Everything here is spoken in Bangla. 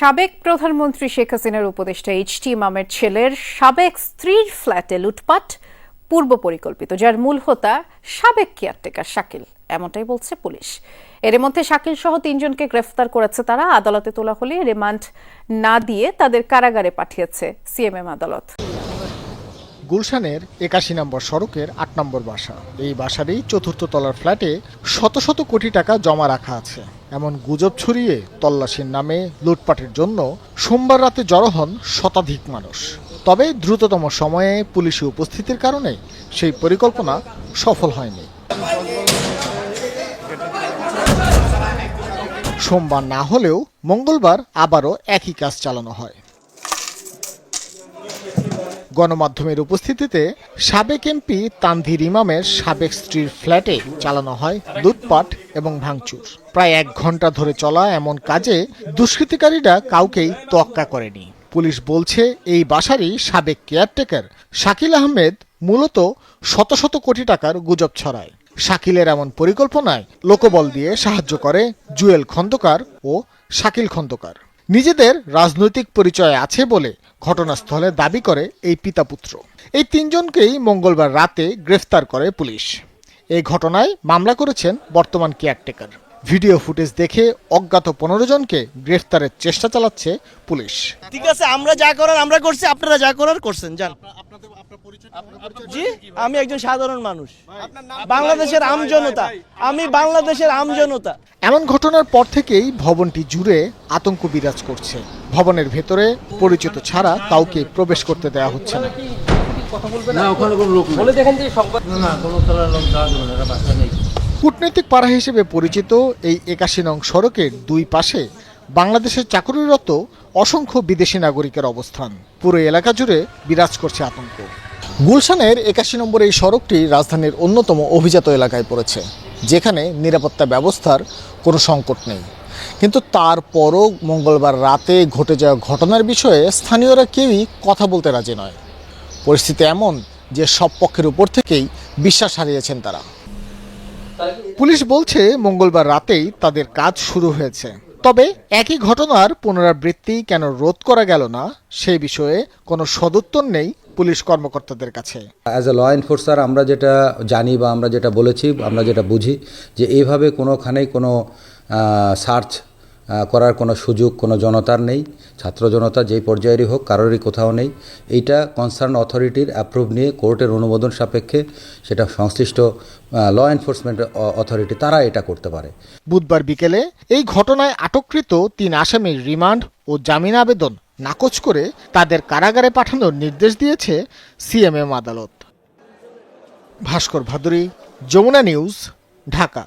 সাবেক প্রধানমন্ত্রী শেখ হাসিনার উপদেষ্টা এইচ টি ইমামের ছেলের সাবেক স্ত্রীর ফ্ল্যাটে লুটপাট পূর্ব পরিকল্পিত, যার মূল হোতা সাবেক কেয়ারটেকার শাকিল, এমনটাই বলছে পুলিশ। এর মধ্যে শাকিল সহ তিনজনকে গ্রেফতার করেছে তারা। আদালতে তোলা হলে রিমান্ড না দিয়ে তাদের কারাগারে পাঠিয়েছে সিএমএম আদালত। গুলশানের একাশি নম্বর সড়কের আট নম্বর বাসা। এই বাসারই চতুর্থ তলার ফ্ল্যাটে শত শত কোটি টাকা জমা রাখা আছে। এমন গুজব ছড়িয়ে তল্লাশির নামে লুটপাটের জন্য সোমবার রাতে জড়ো হন শতাধিক মানুষ। তবে দ্রুততম সময়ে পুলিশি উপস্থিতির কারণে সেই পরিকল্পনা সফল হয়নি। সোমবার না হলেও মঙ্গলবার আবারও একই কাজ চালানো হয়। গণমাধ্যমের উপস্থিতিতে সাবেক এমপি তানভীর ইমামের সাবেক স্ত্রীর ফ্ল্যাটে চালানো হয় লুটপাট এবং ভাঙচুর। প্রায় এক ঘণ্টা ধরে চলা এমন কাজে দুষ্কৃতিকারীরা কাউকেই তোয়াক্কা করেনি। পুলিশ বলছে, এই বাসারই সাবেক কেয়ারটেকার শাকিল আহমেদ মূলত শত শত কোটি টাকার গুজব ছড়ায়। শাকিলের এমন পরিকল্পনায় লোকবল দিয়ে সাহায্য করে জুয়েল খন্দকার ও শাকিল খন্দকার। নিজেদের রাজনৈতিক পরিচয় আছে বলে ঘটনাস্থলে দাবি করে এই পিতা পুত্র এই তিনজনকেই মঙ্গলবার রাতে গ্রেফতার করে পুলিশ। এই ঘটনায় মামলা করেছেন বর্তমান কেয়ারটেকার। ভিডিও ফুটেজ দেখে অজ্ঞাত পনেরো জনকে গ্রেফতারের চেষ্টা চালাচ্ছে পুলিশ। ঠিক আছে, আমরা যা করার আমরা করছি, আপনারা যা করার করছেন, যান। জি আমি একজন সাধারণ মানুষ। বাংলাদেশের আমজনতা। আমি বাংলাদেশের আমজনতা। এমন ঘটনার পর থেকেই ভবনটি জুড়ে আতঙ্ক বিরাজ করছে। ভবনের ভেতরে পরিচিত ছাড়া কাউকে প্রবেশ করতে দেওয়া হচ্ছে না। না ওখানে কোনো লোক বলে দেখেন যে সংবাদ না না কোনো তলার লোক যাওয়া যাবে না এরা বাসা নেই। কূটনৈতিক পাড়া হিসেবে পরিচিত এই একাশি নং সড়কের দুই পাশে বাংলাদেশের চাকরিরত অসংখ্য বিদেশি নাগরিকের অবস্থান। পুরো এলাকা জুড়ে বিরাজ করছে আতঙ্ক। গুলশানের একাশি নম্বর এই সড়কটি রাজধানীর অন্যতম অভিজাত এলাকায় পড়েছে, যেখানে নিরাপত্তা ব্যবস্থার কোনো সংকট নেই। কিন্তু তারপরও মঙ্গলবার রাতে ঘটে যাওয়া ঘটনার বিষয়ে স্থানীয়রা কেউই কথা বলতে রাজি নয়। পরিস্থিতি এমন যে সব পক্ষের উপর থেকেই বিশ্বাস হারিয়েছেন তারা। পুলিশ বলছে, মঙ্গলবার রাতেই তাদের কাজ শুরু হয়েছে। তবে একই ঘটনার পুনরাবৃত্তি কেন রোধ করা গেল না সেই বিষয়ে কোনো সদুত্তর নেই পুলিশ কর্মকর্তাদের কাছে। অ্যাজ এ ল এনফোর্সার আমরা যেটা জানি বা আমরা যেটা বলেছি আমরা যেটা বুঝি যে এইভাবে কোনোখানেই কোনো সার্চ করার কোনো সুযোগ কোনো জনতার নেই। ছাত্র জনতা যেই পর্যায়েরই হোক কারোরই কোথাও নেই। এইটা কনসার্ন অথরিটির অ্যাপ্রুভ নিয়ে কোর্টের অনুমোদন সাপেক্ষে সেটা সংশ্লিষ্ট ল এনফোর্সমেন্ট অথরিটি তারা এটা করতে পারে। বুধবার বিকেলে এই ঘটনায় আটককৃত তিন আসামির রিমান্ড ও জামিন আবেদন নাকচ করে তাদের কারাগারে পাঠানোর নির্দেশ দিয়েছে সিএমএম আদালত। ভাস্কর ভাদুরী যমুনা নিউজ ঢাকা।